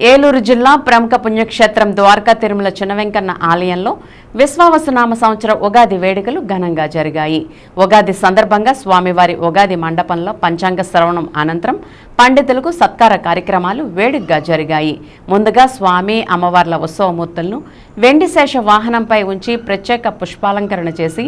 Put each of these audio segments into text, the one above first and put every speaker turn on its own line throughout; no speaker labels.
ఏలూరు జిల్లా ప్రముఖ పుణ్యక్షేత్రం ద్వారకా తిరుమల చిన్నవెంకన్న ఆలయంలో విశ్వావసనామ సంవత్సర ఉగాది వేడుకలు ఘనంగా జరిగాయి. ఉగాది సందర్భంగా స్వామివారి ఉగాది మండపంలో పంచాంగ శ్రవణం అనంతరం పండితులకు సత్కార కార్యక్రమాలు వేడుకగా జరిగాయి. ముందుగా స్వామి అమ్మవార్ల ఉత్సవమూర్తులను వెండిశేష వాహనంపై ఉంచి ప్రత్యేక పుష్పాలంకరణ చేసి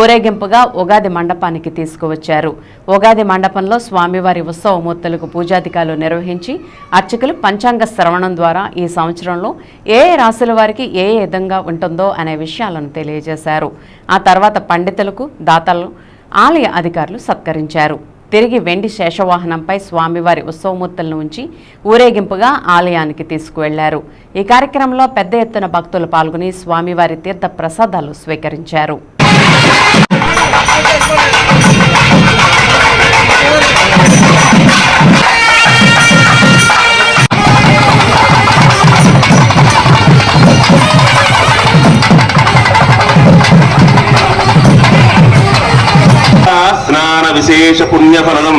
ఊరేగింపుగా ఉగాది మండపానికి తీసుకువచ్చారు. ఉగాది మండపంలో స్వామివారి ఉత్సవమూర్తులకు పూజాధికారులు నిర్వహించి అర్చకులు పంచాంగ శ్రవణం ద్వారా ఈ సంవత్సరంలో ఏ ఏ రాశుల వారికి ఏ విధంగా ఉంటుందో అనే విషయాలను తెలియజేశారు. ఆ తర్వాత పండితులకు దాతలను ఆలయ అధికారులు సత్కరించారు. తిరిగి వెండి శేషవాహనంపై స్వామివారి ఉత్సవమూర్తులను ఉంచి ఊరేగింపుగా ఆలయానికి తీసుకువెళ్ళారు. ఈ కార్యక్రమంలో పెద్ద ఎత్తున భక్తులు పాల్గొని స్వామివారి తీర్థ ప్రసాదాలు స్వీకరించారు.
విశేష పుణ్యఫలం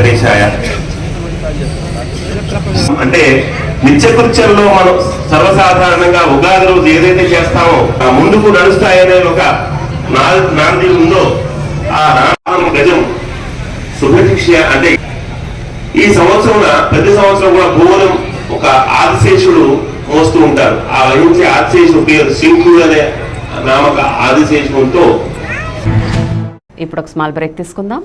వెంకటేశాయ. అంటే నిత్యకృత్యంలో మనం సర్వసాధారణంగా ఉగాది రోజు ఏదైతే చేస్తామో ఆ ముందుకు నడుస్తాయనే ఒక నా- నాంది ఉందో ఆ నామం గజం. శుభశిక్ష అంటే ఈ సంవత్సరం ప్రతి సంవత్సరం కూడా గోరం ఒక ఆదిశేషుడు మోస్తూ ఉంటారు. ఆ వహించే ఆదిశేషుడు పేరు శంకుడు అనే నామక ఆదిశేషుడితో
ఇప్పుడు ఒక స్మాల్ బ్రేక్ తీసుకుందాం.